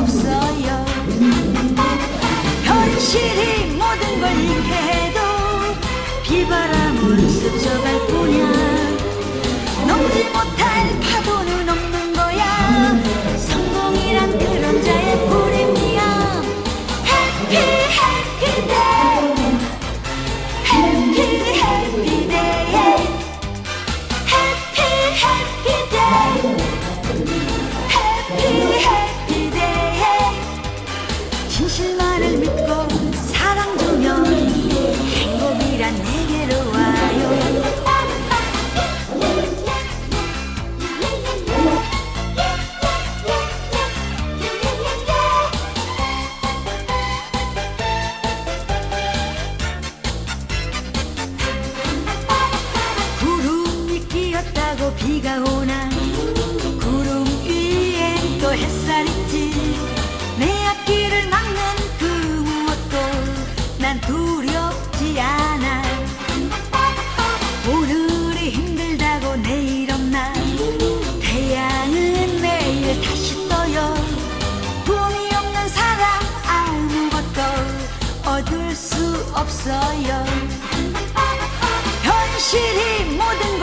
없 비가 오나 구름 위엔 또 햇살 있지. 내 앞길을 막는 그 무엇도 난 두렵지 않아. 오늘이 힘들다고 내일 없나. 태양은 매일 다시 떠요. 꿈이 없는 사람 아무것도 얻을 수 없어요. 현실이 모든